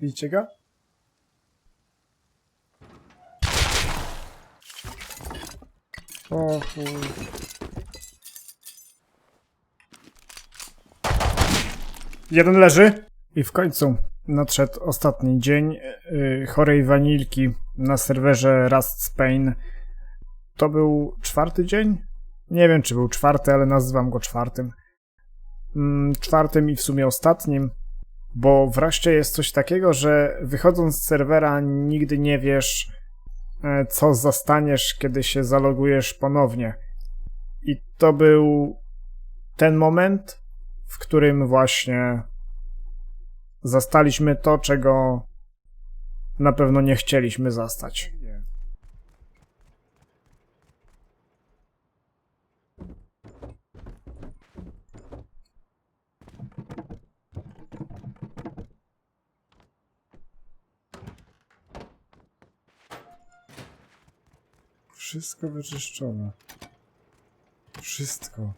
Widzicie go? O. Jeden leży. I w końcu nadszedł ostatni dzień yy, chorej wanilki na serwerze Rust Spain. To był czwarty dzień? Nie wiem, czy był czwarty, ale nazywam go czwartym. Mm, czwartym i w sumie ostatnim, bo wreszcie jest coś takiego, że wychodząc z serwera nigdy nie wiesz, e, co zastaniesz, kiedy się zalogujesz ponownie. I to był ten moment, w którym właśnie zastaliśmy to, czego na pewno nie chcieliśmy zastać. Wszystko wyczyszczone. Wszystko.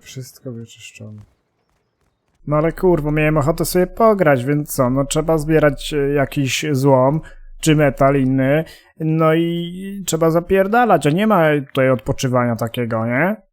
Wszystko wyczyszczone. No ale kurwa, miałem ochotę sobie pograć, więc co? No trzeba zbierać e, jakiś złom, czy metal inny, no i trzeba zapierdalać, a nie ma tutaj odpoczywania takiego, nie?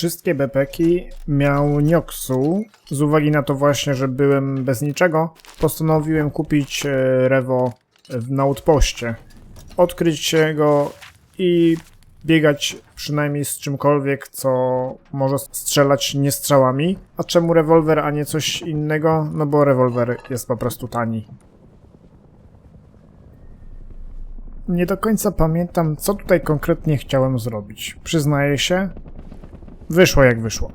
Wszystkie bepeki miał Nioksu. Z uwagi na to właśnie, że byłem bez niczego, postanowiłem kupić e, Rewo na outpoście. Odkryć go i biegać przynajmniej z czymkolwiek, co może strzelać nie strzałami. A czemu rewolwer, a nie coś innego? No bo rewolwer jest po prostu tani. Nie do końca pamiętam, co tutaj konkretnie chciałem zrobić. Przyznaję się, Wyszło jak wyszło.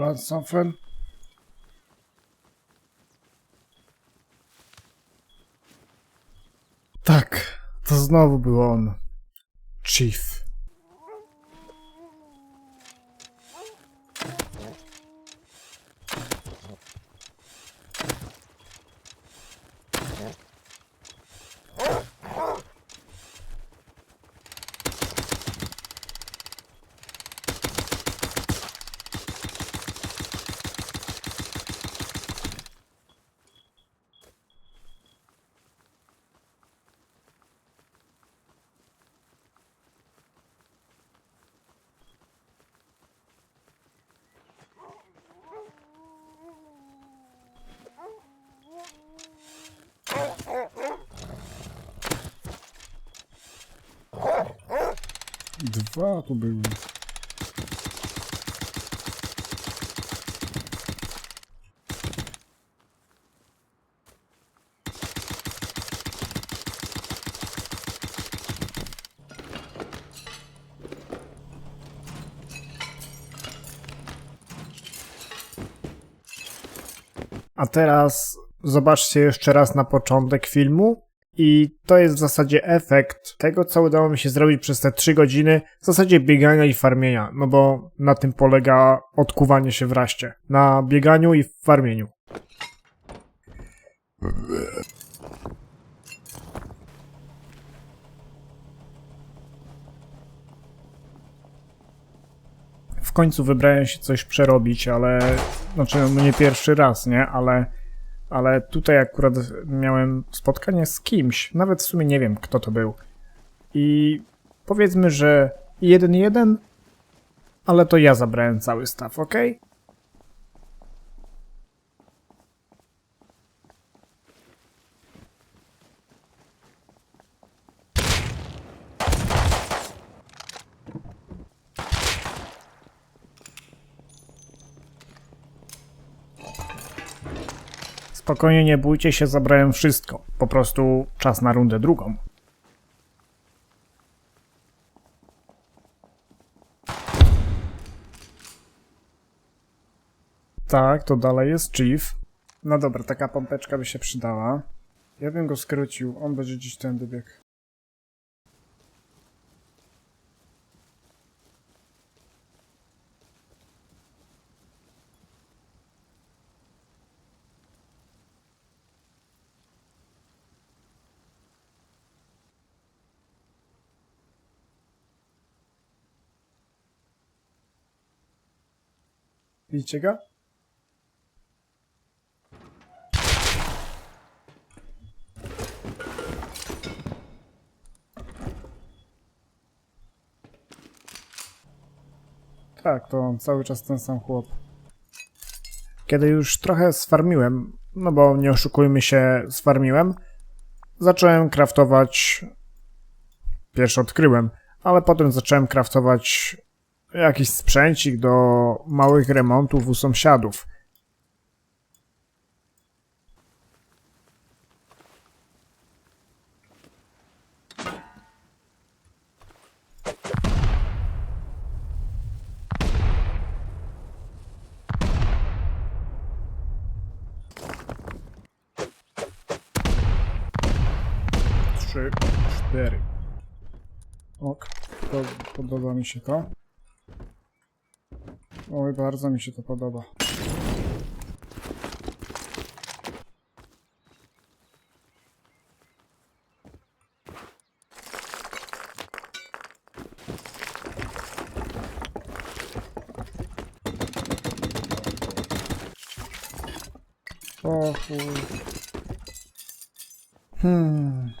Want something? Tak, to znowu był on. Chief. Dwa tu były. A teraz zobaczcie jeszcze raz na początek filmu. I to jest w zasadzie efekt tego, co udało mi się zrobić przez te 3 godziny, w zasadzie biegania i farmienia, no bo na tym polega odkuwanie się w raście. Na bieganiu i farmieniu. W końcu wybrałem się coś przerobić, ale znaczy no nie pierwszy raz, nie? Ale ale tutaj akurat miałem spotkanie z kimś, nawet w sumie nie wiem kto to był. I powiedzmy, że jeden jeden, ale to ja zabrałem cały staw, ok? Spokojnie, nie bójcie się, zabrałem wszystko. Po prostu czas na rundę drugą. Tak, to dalej jest Chief. No dobra, taka pompeczka by się przydała. Ja bym go skrócił, on będzie gdzieś tędy biegł. Widzicie go? Tak, to on cały czas ten sam chłop. Kiedy już trochę sfarmiłem, no bo nie oszukujmy się, sfarmiłem, zacząłem kraftować. Pierwszy odkryłem, ale potem zacząłem kraftować jakiś sprzęcik do małych remontów u sąsiadów. Trzy, cztery. Ok, podoba mi się to. Oj, bardzo mi się to podoba. O chuj. Hmm.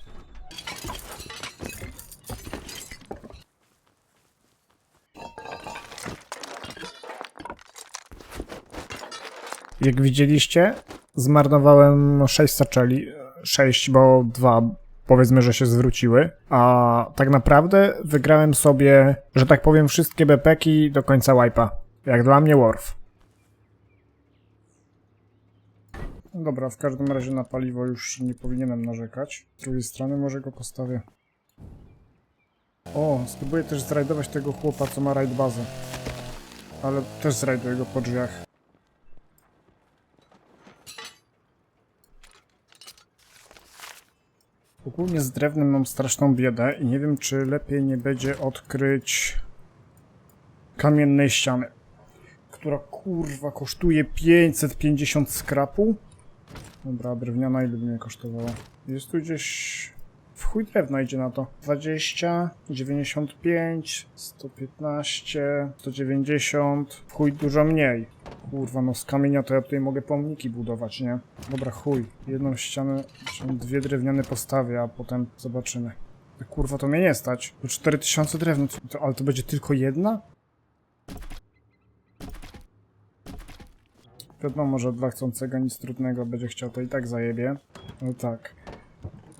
Jak widzieliście, zmarnowałem 6 saczeli. 6, bo 2 powiedzmy, że się zwróciły. A tak naprawdę wygrałem sobie, że tak powiem, wszystkie bepeki do końca wipe'a. Jak dla mnie Worf. Dobra, w każdym razie na paliwo już nie powinienem narzekać. Z drugiej strony może go postawię. O, spróbuję też zrajdować tego chłopa, co ma raid bazę. Ale też zrajduję go po drzwiach. Ogólnie z drewnem mam straszną biedę i nie wiem, czy lepiej nie będzie odkryć kamiennej ściany, która kurwa kosztuje 550 skrapu. Dobra, drewniana ile by mnie kosztowała? Jest tu gdzieś... W chuj drewna idzie na to. 20, 95, 115, 190, w chuj dużo mniej. Kurwa, no z kamienia to ja tutaj mogę pomniki budować, nie? Dobra, chuj. Jedną ścianę, dwie drewniane postawię, a potem zobaczymy. Kurwa, to mnie nie stać. To 4000 drewna, to, ale to będzie tylko jedna? Wiadomo, że dla chcącego nic trudnego będzie chciał, to i tak zajebie. No tak.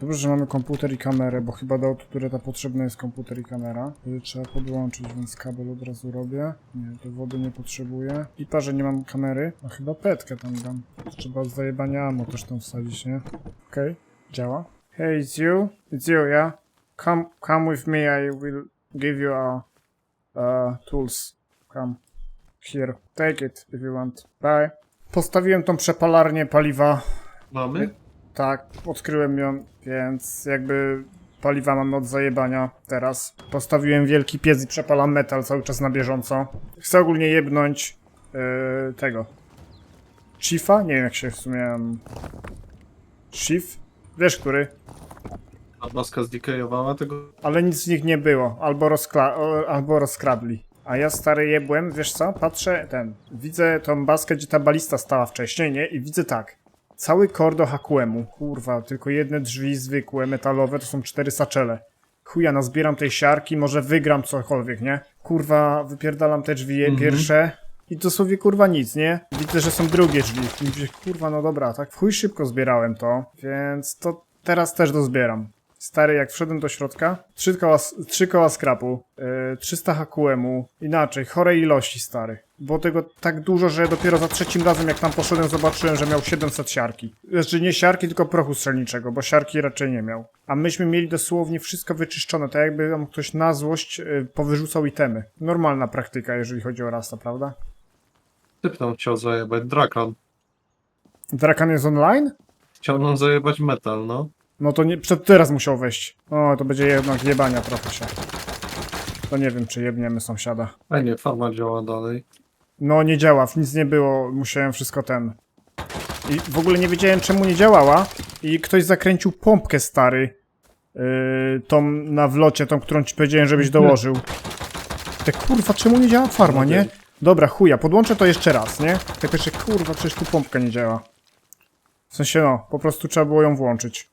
Dobrze, że mamy komputer i kamerę, bo chyba do autotureta potrzebny jest komputer i kamera. Wtedy trzeba podłączyć, więc kabel od razu robię. Nie, do wody nie potrzebuję. I parze nie mam kamery. A chyba petkę tam dam. Trzeba zajebania ammo też tam wsadzić, nie? Okej, działa. Hey, it's you? It's you, yeah? Come, come with me, I will give you a, uh, tools. Come. Here. Take it if you want. Bye. Postawiłem tą przepalarnię paliwa Mamy? Tak, odkryłem ją, więc jakby paliwa mamy od zajebania teraz. Postawiłem wielki piec i przepalam metal cały czas na bieżąco. Chcę ogólnie jebnąć yy, tego. Chiefa? Nie wiem jak się w sumie... um, Chief? Wiesz który? A maska zdikajowała tego? Ale nic z nich nie było. Albo, rozkla- albo rozkradli. A ja stary jebłem, wiesz co? Patrzę, ten. Widzę tą baskę, gdzie ta balista stała wcześniej, nie? I widzę tak. Cały kor do Hakuemu. Kurwa, tylko jedne drzwi zwykłe, metalowe, to są cztery saczele. Chuja, nazbieram tej siarki, może wygram cokolwiek, nie? Kurwa, wypierdalam te drzwi Mhm. pierwsze. I dosłownie kurwa nic, nie? Widzę, że są drugie drzwi. I mówię, kurwa, no dobra, tak w chuj szybko zbierałem to, więc to teraz też dozbieram. Stary, jak wszedłem do środka, trzy koła, trzy koła skrapu, yy, 300 HQM-u, inaczej, chorej ilości, stary. Było tego tak dużo, że dopiero za trzecim razem, jak tam poszedłem, zobaczyłem, że miał 700 siarki. Znaczy nie siarki, tylko prochu strzelniczego, bo siarki raczej nie miał. A myśmy mieli dosłownie wszystko wyczyszczone, tak jakby tam ktoś na złość yy, powyrzucał itemy. Normalna praktyka, jeżeli chodzi o rasta, prawda? Typ tam chciał zajebać, Drakan. Drakan jest online? Chciał nam zajebać metal, no. No to nie, przed teraz musiał wejść. O, to będzie jednak jebania trochę się. To nie wiem, czy jebniemy sąsiada. Fajnie, farma działa dalej. No nie działa, nic nie było, musiałem wszystko ten. I w ogóle nie wiedziałem czemu nie działała. I ktoś zakręcił pompkę stary. Yy, tą na wlocie, tą, którą ci powiedziałem, żebyś dołożył. Te kurwa, czemu nie działa farma, nie? Dobra, chuja, podłączę to jeszcze raz, nie? Tak jeszcze, kurwa, przecież tu pompka nie działa. W sensie, no, po prostu trzeba było ją włączyć.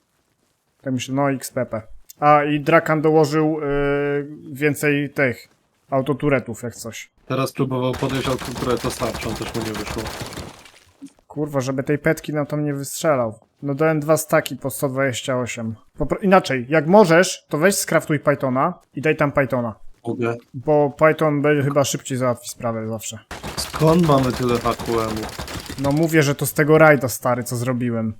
Tak myślę, no XPP. A, i Drakan dołożył yy, więcej tych autoturetów, jak coś. Teraz próbował podejść od które to starczą, też mu nie wyszło. Kurwa, żeby tej petki nam tam nie wystrzelał. No dałem dwa staki po 128. Popro- Inaczej, jak możesz, to weź skraftuj Pythona i daj tam Pythona. Mogę. Bo Python będzie chyba szybciej załatwi sprawę zawsze. Skąd mamy tyle HQM-u? No mówię, że to z tego rajda stary, co zrobiłem.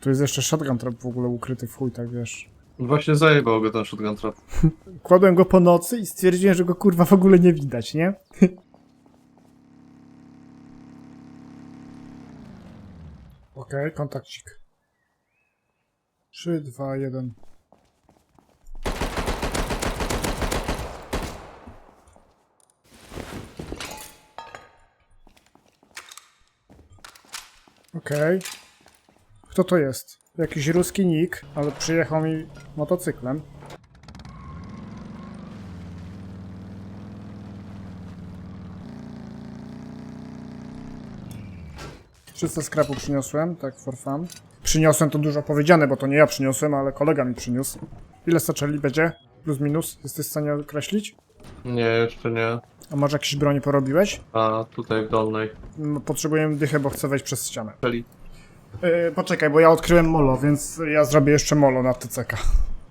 Tu jest jeszcze shotgun trap w ogóle ukryty w chuj, tak wiesz. Właśnie zajebał go ten shotgun trap. Kładłem go po nocy i stwierdziłem, że go kurwa w ogóle nie widać, nie? Okej, okay, kontakcik. 3, 2, 1. Okej. Kto to jest? Jakiś ruski nick, ale przyjechał mi motocyklem. Wszyscy skrapu przyniosłem, tak for fun. Przyniosłem to dużo powiedziane, bo to nie ja przyniosłem, ale kolega mi przyniósł. Ile saczeli będzie? Plus minus? Jesteś w stanie określić? Nie, jeszcze nie. A może jakieś broni porobiłeś? A tutaj w dolnej. No, Potrzebuję dychę, bo chcę wejść przez ścianę. Czyli Yy, poczekaj, bo ja odkryłem molo, więc ja zrobię jeszcze molo na TCK.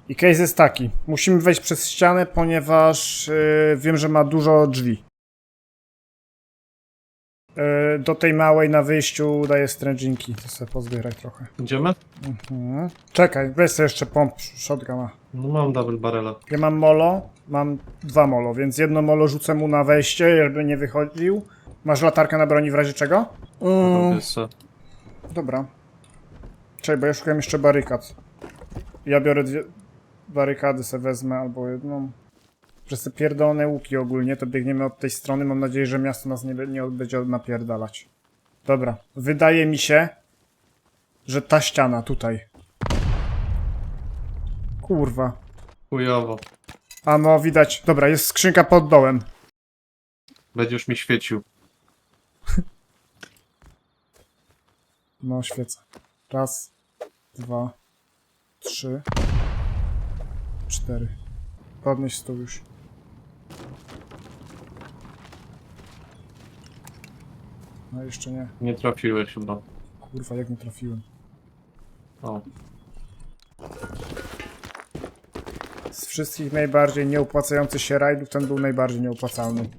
I case jest taki. Musimy wejść przez ścianę, ponieważ yy, wiem, że ma dużo drzwi. Yy, do tej małej na wyjściu daję strędzinki. To sobie pozbieraj trochę. idziemy? Mhm. Czekaj, weź sobie jeszcze pomp shotguna. No mam double barrela. Ja mam molo, mam dwa molo, więc jedno molo rzucę mu na wejście, żeby nie wychodził. Masz latarkę na broni w razie czego? Mm. Dobra. Czekaj, bo ja szukam jeszcze barykad. Ja biorę dwie barykady se wezmę albo jedną. Przez te pierdolone łuki ogólnie to biegniemy od tej strony. Mam nadzieję, że miasto nas nie, nie będzie napierdalać. Dobra. Wydaje mi się, że ta ściana tutaj. Kurwa. Chujowo. A no widać. Dobra, jest skrzynka pod dołem. Będziesz mi świecił. No świecę. Raz, dwa, trzy, cztery. Podnieś stół już. No jeszcze nie. Nie trafiłeś chyba. Kurwa, jak nie trafiłem. O. Z wszystkich najbardziej nieopłacających się rajdów ten był najbardziej nieopłacalny.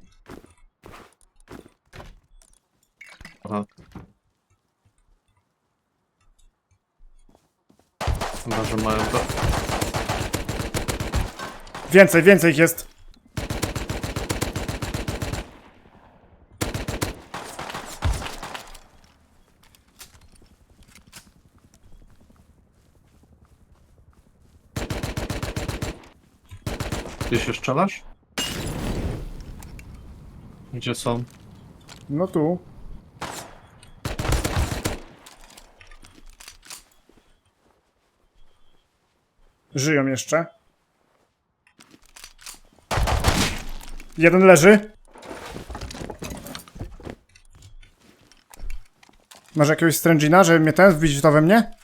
Chyba, że mają to. Więcej, więcej ich jest! Ty się strzelasz? Gdzie są? No tu. Żyją jeszcze. Jeden leży. Masz jakiegoś strędzina, żeby mnie ten wbić to we mnie?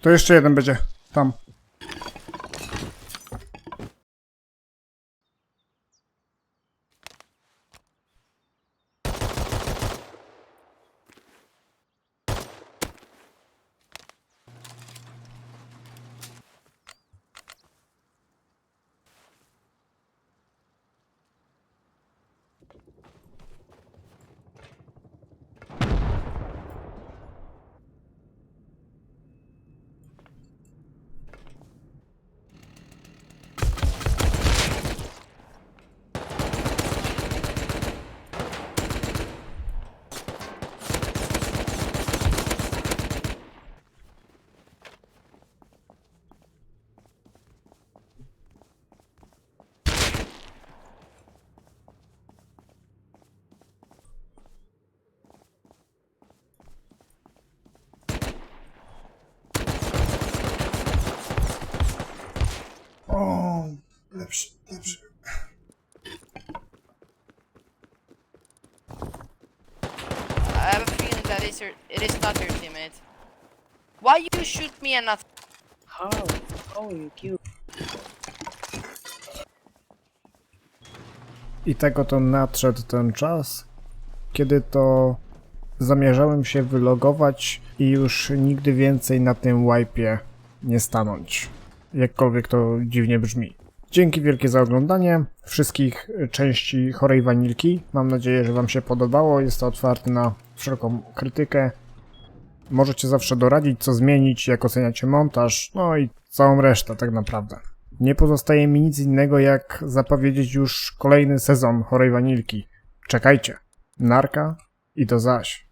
To jeszcze jeden będzie. Tam. Why you shoot me not? How? How you kill? I tego to nadszedł ten czas, kiedy to zamierzałem się wylogować i już nigdy więcej na tym wipe'ie nie stanąć. Jakkolwiek to dziwnie brzmi. Dzięki wielkie za oglądanie wszystkich części Chorej Wanilki. Mam nadzieję, że Wam się podobało. Jest to otwarte na wszelką krytykę. Możecie zawsze doradzić, co zmienić, jak oceniacie montaż, no i całą resztę tak naprawdę. Nie pozostaje mi nic innego, jak zapowiedzieć już kolejny sezon Chorej Wanilki. Czekajcie. Narka i do zaś.